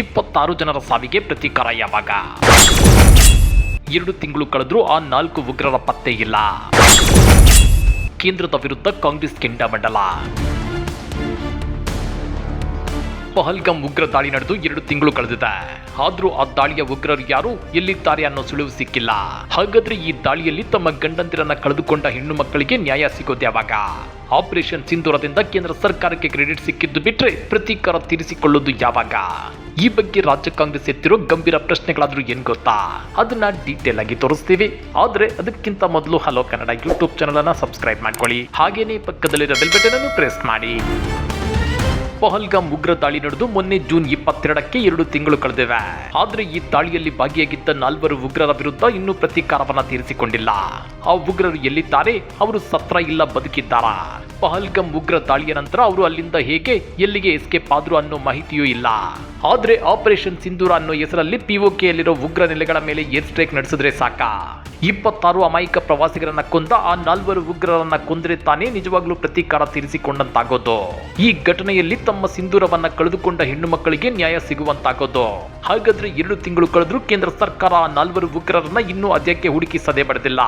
ಇಪ್ಪತ್ತಾರು ಜನರ ಸಾವಿಗೆ ಪ್ರತೀಕಾರ ಯಾವಾಗ? ಎರಡು ತಿಂಗಳು ಕಳೆದ್ರೂ ಆ ನಾಲ್ಕು ಉಗ್ರರ ಪತ್ತೆ ಇಲ್ಲ. ಕೇಂದ್ರದ ವಿರುದ್ಧ ಕಾಂಗ್ರೆಸ್ ಕೆಂಡಾಮಂಡಲ ಪಹಲ್ಗಾಮ್ ಉಗ್ರ ದಾಳಿ ನಡೆದು ಎರಡು ತಿಂಗಳು ಕಳೆದಿದೆ. ಆದ್ರೂ ಆ ದಾಳಿಯ ಉಗ್ರರು ಯಾರು, ಎಲ್ಲಿದ್ದಾರೆ ಅನ್ನೋ ಸುಳಿವು ಸಿಕ್ಕಿಲ್ಲ. ಹಾಗಾದ್ರೆ ಈ ದಾಳಿಯಲ್ಲಿ ತಮ್ಮ ಗಂಡಂದಿರನ್ನ ಕಳೆದುಕೊಂಡ ಹೆಣ್ಣು ಮಕ್ಕಳಿಗೆ ನ್ಯಾಯ ಸಿಗೋದು ಯಾವಾಗ? ಆಪರೇಷನ್ ಸಿಂಧೂರದಿಂದ ಕೇಂದ್ರ ಸರ್ಕಾರಕ್ಕೆ ಕ್ರೆಡಿಟ್ ಸಿಕ್ಕಿದ್ದು ಬಿಟ್ರೆ ಪ್ರತೀಕಾರ ತೀರಿಸಿಕೊಳ್ಳೋದು ಯಾವಾಗ? ಈ ಬಗ್ಗೆ ರಾಜ್ಯ ಕಾಂಗ್ರೆಸ್ ಎತ್ತಿರೋ ಗಂಭೀರ ಪ್ರಶ್ನೆಗಳಾದ್ರೂ ಏನ್ ಗೊತ್ತಾ? ಅದನ್ನ ಡೀಟೇಲ್ ಆಗಿ ತೋರಿಸ್ತೀವಿ. ಆದ್ರೆ ಅದಕ್ಕಿಂತ ಮೊದಲು ಹಲೋ ಕನ್ನಡ ಯೂಟ್ಯೂಬ್ ಚಾನಲ್ ಅನ್ನ ಸಬ್ಸ್ಕ್ರೈಬ್ ಮಾಡ್ಕೊಳ್ಳಿ. ಹಾಗೇನೇ ಪಕ್ಕದಲ್ಲಿರೋ ಬೆಲ್ ಬಟನ್ ಅನ್ನು ಪ್ರೆಸ್ ಮಾಡಿ. ಪಹಲ್ಗಾಮ್ ಉಗ್ರ ದಾಳಿ ನಡೆದು ಮೊನ್ನೆ ಜೂನ್ ಇಪ್ಪತ್ತೆರಡಕ್ಕೆ ಎರಡು ತಿಂಗಳು ಕಳೆದಿವೆ. ಆದ್ರೆ ಈ ದಾಳಿಯಲ್ಲಿ ಭಾಗಿಯಾಗಿದ್ದ ನಾಲ್ವರು ಉಗ್ರರ ವಿರುದ್ಧ ಇನ್ನೂ ಪ್ರತೀಕಾರವನ್ನ ತೀರಿಸಿಕೊಂಡಿಲ್ಲ. ಆ ಉಗ್ರರು ಎಲ್ಲಿದ್ದಾರೆ? ಅವರು ಸತ್ರ ಇಲ್ಲ ಬದುಕಿದ್ದಾರಾ? ಪಹಲ್ಗಾಮ್ ಉಗ್ರ ದಾಳಿಯ ನಂತರ ಅವರು ಅಲ್ಲಿಂದ ಹೇಗೆ ಎಲ್ಲಿಗೆ ಎಸ್ಕೇಪ್ ಆದ್ರು ಅನ್ನೋ ಮಾಹಿತಿಯೂ ಇಲ್ಲ. ಆದ್ರೆ ಆಪರೇಷನ್ ಸಿಂಧೂರ ಅನ್ನೋ ಹೆಸರಲ್ಲಿ ಪಿಒಕೆಯಲ್ಲಿರೋ ಉಗ್ರ ನೆಲೆಗಳ ಮೇಲೆ ಏರ್ ಸ್ಟ್ರೈಕ್ ನಡೆಸಿದ್ರೆ ಸಾಕ. ಇಪ್ಪತ್ತಾರು ಅಮಾಯಕ ಪ್ರವಾಸಿಗರನ್ನ ಕೊಂದ ಆ ನಾಲ್ವರು ಉಗ್ರರನ್ನ ಕೊಂದರೆ ತಾನೇ ನಿಜವಾಗ್ಲೂ ಪ್ರತೀಕಾರ ತೀರಿಸಿಕೊಂಡಂತಾಗೋದು. ಈ ಘಟನೆಯಲ್ಲಿ ತಮ್ಮ ಸಿಂಧೂರವನ್ನ ಕಳೆದುಕೊಂಡ ಹೆಣ್ಣು ಮಕ್ಕಳಿಗೆ ನ್ಯಾಯ ಸಿಗುವಂತಾಗೋದು. ಹಾಗಾದ್ರೆ ಎರಡು ತಿಂಗಳು ಕಳೆದ್ರೂ ಕೇಂದ್ರ ಸರ್ಕಾರ ಆ ನಾಲ್ವರು ಉಗ್ರರನ್ನ ಇನ್ನೂ ಅದಕ್ಕೆ ಹುಡುಕಿ ಸದೆ ಬರೆದಿಲ್ಲ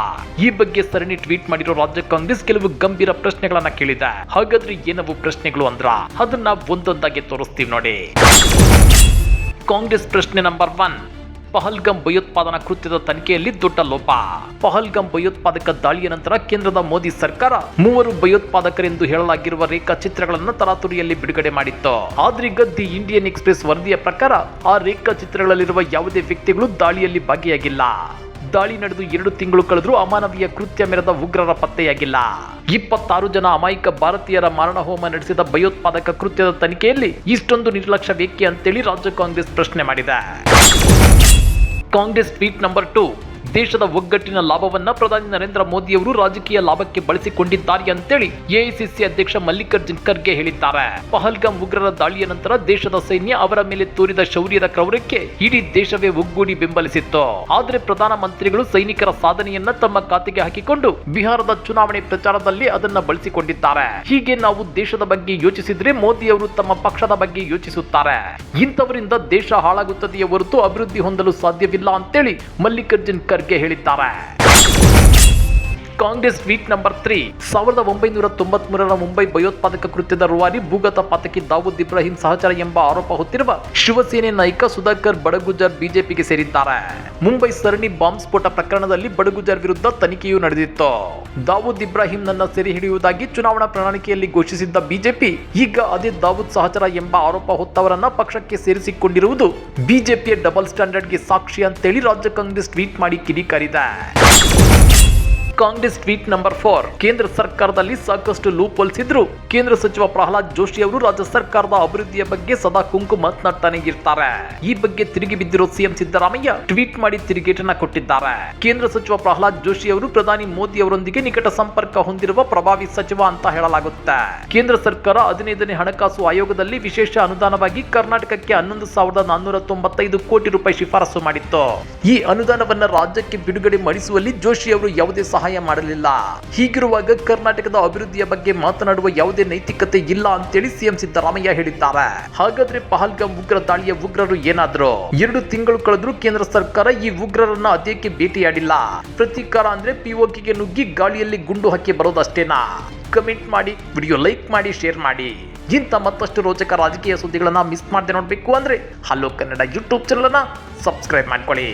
ಈ ಬಗ್ಗೆ ಸರಣಿ ಟ್ವೀಟ್ ಮಾಡಿರೋ ರಾಜ್ಯ ಕಾಂಗ್ರೆಸ್ ಕೆಲವು ಗಂಭೀರ ಪ್ರಶ್ನೆಗಳನ್ನ ಕೇಳಿದೆ. ಹಾಗಾದ್ರೆ ಏನವು ಪ್ರಶ್ನೆಗಳು ಅಂದ್ರ? ಅದನ್ನ ಒಂದೊಂದಾಗಿ ತೋರಿಸ್ತೀವಿ ನೋಡಿ. ಕಾಂಗ್ರೆಸ್ ಪ್ರಶ್ನೆ ನಂಬರ್ ಒನ್. ಪಹಲ್ಗಂ ಭಯೋತ್ಪಾದನಾ ಕೃತ್ಯದ ತನಿಖೆಯಲ್ಲಿ ದೊಡ್ಡ ಲೋಪ. ಪಹಲ್ಗಂ ಭಯೋತ್ಪಾದಕ ದಾಳಿಯ ನಂತರ ಕೇಂದ್ರದ ಮೋದಿ ಸರ್ಕಾರ ಮೂವರು ಭಯೋತ್ಪಾದಕರೆಂದು ಹೇಳಲಾಗಿರುವ ರೇಖಾಚಿತ್ರಗಳನ್ನು ತರಾತುರಿಯಲ್ಲಿ ಬಿಡುಗಡೆ ಮಾಡಿತ್ತು. ಆದ್ರೆ ಗದ್ದಿ ಇಂಡಿಯನ್ ಎಕ್ಸ್ಪ್ರೆಸ್ ವರದಿಯ ಪ್ರಕಾರ ಆ ರೇಖಾಚಿತ್ರಗಳಲ್ಲಿರುವ ಯಾವುದೇ ವ್ಯಕ್ತಿಗಳು ದಾಳಿಯಲ್ಲಿ ಭಾಗಿಯಾಗಿಲ್ಲ. ದಾಳಿ ನಡೆದು ಎರಡು ತಿಂಗಳು ಕಳೆದರೂ ಅಮಾನವೀಯ ಕೃತ್ಯ ಮೆರೆದ ಉಗ್ರರ ಪತ್ತೆಯಾಗಿಲ್ಲ. ಇಪ್ಪತ್ತಾರು ಜನ ಅಮಾಯಕ ಭಾರತೀಯರ ಮಾರಣಹೋಮ ನಡೆಸಿದ ಭಯೋತ್ಪಾದಕ ಕೃತ್ಯದ ತನಿಖೆಯಲ್ಲಿ ಇಷ್ಟೊಂದು ನಿರ್ಲಕ್ಷ್ಯ ಬೇಕೆ ಅಂತೇಳಿ ರಾಜ್ಯ ಕಾಂಗ್ರೆಸ್ ಪ್ರಶ್ನೆ ಮಾಡಿದೆ. ಕಾಂಗ್ರೆಸ್ ಟ್ವೀಟ್ ನಂಬರ್ ಟು ದೇಶದ ಒಗ್ಗಟ್ಟಿನ ಲಾಭವನ್ನ ಪ್ರಧಾನಿ ನರೇಂದ್ರ ಮೋದಿಯವರು ರಾಜಕೀಯ ಲಾಭಕ್ಕೆ ಬಳಸಿಕೊಂಡಿದ್ದಾರೆ ಅಂತೇಳಿ ಎಐಸಿಸಿ ಅಧ್ಯಕ್ಷ ಮಲ್ಲಿಕಾರ್ಜುನ್ ಖರ್ಗೆ ಹೇಳಿದ್ದಾರೆ. ಪಹಲ್ಗಾಮ್ ಉಗ್ರರ ದಾಳಿಯ ನಂತರ ದೇಶದ ಸೈನ್ಯ ಅವರ ಮೇಲೆ ತೋರಿದ ಶೌರ್ಯದ ಕ್ರೌರ್ಯಕ್ಕೆ ಇಡೀ ದೇಶವೇ ಒಗ್ಗೂಡಿ ಬೆಂಬಲಿಸಿತ್ತು. ಆದರೆ ಪ್ರಧಾನ ಮಂತ್ರಿಗಳು ಸೈನಿಕರ ಸಾಧನೆಯನ್ನ ತಮ್ಮ ಖಾತೆಗೆ ಹಾಕಿಕೊಂಡು ಬಿಹಾರದ ಚುನಾವಣೆ ಪ್ರಚಾರದಲ್ಲಿ ಅದನ್ನ ಬಳಸಿಕೊಂಡಿದ್ದಾರೆ. ಹೀಗೆ ನಾವು ದೇಶದ ಬಗ್ಗೆ ಯೋಚಿಸಿದ್ರೆ ಮೋದಿ ಅವರು ತಮ್ಮ ಪಕ್ಷದ ಬಗ್ಗೆ ಯೋಚಿಸುತ್ತಾರೆ. ಇಂಥವರಿಂದ ದೇಶ ಹಾಳಾಗುತ್ತದೆಯೇ ಹೊರತು ಅಭಿವೃದ್ಧಿ ಹೊಂದಲು ಸಾಧ್ಯವಿಲ್ಲ ಅಂತೇಳಿ ಮಲ್ಲಿಕಾರ್ಜುನ್ ಖರ್ಗೆ ಹೇಳಿದ್ದಾರೆ. Congress tweet number three. ಸಾವಿರದ ಒಂಬೈನೂರ ತೊಂಬತ್ಮೂರರ ಮುಂಬೈ ಭಯೋತ್ಪಾದಕ ಕೃತ್ಯದ ರೂವಾರಿ ಭೂಗತ ಪಾತಕಿ ದಾವೂದ್ ಇಬ್ರಾಹಿಂ ಸಹಚರ ಎಂಬ ಆರೋಪ ಹೊತ್ತಿರುವ ಶಿವಸೇನೆ ನಾಯಕ ಸುಧಾಕರ್ ಬಡಗುಜರ್ ಬಿಜೆಪಿಗೆ ಸೇರಿದ್ದಾರೆ. ಮುಂಬೈ ಸರಣಿ ಬಾಂಬ್ ಸ್ಫೋಟ ಪ್ರಕರಣದಲ್ಲಿ ಬಡಗುಜರ್ ವಿರುದ್ಧ ತನಿಖೆಯೂ ನಡೆದಿತ್ತು. ದಾವೂದ್ ಇಬ್ರಾಹಿಂ ನನ್ನ ಸೆರೆ ಹಿಡಿಯುವುದಾಗಿ ಚುನಾವಣಾ ಪ್ರಣಾಳಿಕೆಯಲ್ಲಿ ಘೋಷಿಸಿದ್ದ ಬಿಜೆಪಿ, ಈಗ ಅದೇ ದಾವೂದ್ ಸಹಚರ ಎಂಬ ಆರೋಪ ಹೊತ್ತವರನ್ನ ಪಕ್ಷಕ್ಕೆ ಸೇರಿಸಿಕೊಂಡಿರುವುದು ಬಿಜೆಪಿಯ ಡಬಲ್ ಸ್ಟ್ಯಾಂಡರ್ಡ್ಗೆ ಸಾಕ್ಷಿ ಅಂತೇಳಿ ರಾಜ್ಯ ಕಾಂಗ್ರೆಸ್ ಟ್ವೀಟ್ ಮಾಡಿ ಕಿಡಿಕಾರಿದೆ. Congress tweet number four. ಕೇಂದ್ರ ಸರ್ಕಾರದಲ್ಲಿ ಸಾಕಷ್ಟು ಲೂಪ್ ಹೋಲಿಸಿದ್ರು ಕೇಂದ್ರ ಸಚಿವ ಪ್ರಹ್ಲಾದ್ ಜೋಶಿ ಅವರು ರಾಜ್ಯ ಸರ್ಕಾರದ ಅಭಿವೃದ್ಧಿಯ ಬಗ್ಗೆ ಸದಾ ಕುಂಕು ಮಾತನಾಡ್ತಾನೆ ಇರ್ತಾರೆ ಈ ಬಗ್ಗೆ ತಿರುಗಿ ಬಿದ್ದಿರೋ ಸಿಎಂ ಸಿದ್ದರಾಮಯ್ಯ ಟ್ವೀಟ್ ಮಾಡಿ ತಿರುಗೇಟನ್ನ ಕೊಟ್ಟಿದ್ದಾರೆ. ಕೇಂದ್ರ ಸಚಿವ ಪ್ರಹ್ಲಾದ್ ಜೋಶಿ ಅವರು ಪ್ರಧಾನಿ ಮೋದಿ ಅವರೊಂದಿಗೆ ನಿಕಟ ಸಂಪರ್ಕ ಹೊಂದಿರುವ ಪ್ರಭಾವಿ ಸಚಿವ ಅಂತ ಹೇಳಲಾಗುತ್ತೆ. ಕೇಂದ್ರ ಸರ್ಕಾರ ಹದಿನೈದನೇ ಹಣಕಾಸು ಆಯೋಗದಲ್ಲಿ ವಿಶೇಷ ಅನುದಾನವಾಗಿ ಕರ್ನಾಟಕಕ್ಕೆ ಹನ್ನೊಂದು ಸಾವಿರದ ನಾನ್ನೂರ ತೊಂಬತ್ತೈದು ಕೋಟಿ ರೂಪಾಯಿ ಶಿಫಾರಸು ಮಾಡಿತ್ತು. ಈ ಅನುದಾನವನ್ನ ರಾಜ್ಯಕ್ಕೆ ಬಿಡುಗಡೆ ಮಾಡಿಸುವಲ್ಲಿ ಜೋಶಿ ಅವರು ಯಾವುದೇ ಸಹಾಯ ಮಾಡಲಿಲ್ಲ. ಹೀಗಿರುವಾಗ ಕರ್ನಾಟಕದ ಅಭಿವೃದ್ಧಿಯ ಬಗ್ಗೆ ಮಾತನಾಡುವ ಯಾವುದೇ ನೈತಿಕತೆ ಇಲ್ಲ ಅಂತೇಳಿ ಸಿಎಂ ಸಿದ್ದರಾಮಯ್ಯ ಹೇಳಿದ್ದಾರೆ. ಹಾಗಾದ್ರೆ ಪಹಲ್ಗಾಮ್ ಉಗ್ರ ದಾಳಿಯ ಉಗ್ರರು ಏನಾದ್ರು? ಎರಡು ತಿಂಗಳು ಕಳೆದ್ರು ಕೇಂದ್ರ ಸರ್ಕಾರ ಈ ಉಗ್ರರನ್ನ ಅದೇಕೆ ಭೇಟಿಯಾಡಿಲ್ಲ. ಪ್ರತೀಕಾರ ಅಂದ್ರೆ ಪಿಒಕಿಗೆ ನುಗ್ಗಿ ಗಾಳಿಯಲ್ಲಿ ಗುಂಡು ಹಾಕಿ ಬರೋದಷ್ಟೇನಾ? ಕಮೆಂಟ್ ಮಾಡಿ ವಿಡಿಯೋ ಲೈಕ್ ಮಾಡಿ ಶೇರ್ ಮಾಡಿ. ಇಂಥ ಮತ್ತಷ್ಟು ರೋಚಕ ರಾಜಕೀಯ ಸುದ್ದಿಗಳನ್ನ ಮಿಸ್ ಮಾಡದೆ ನೋಡಬೇಕು ಅಂದ್ರೆ hello Kannada YouTube channel subscribe ಮಾಡ್ಕೊಳ್ಳಿ.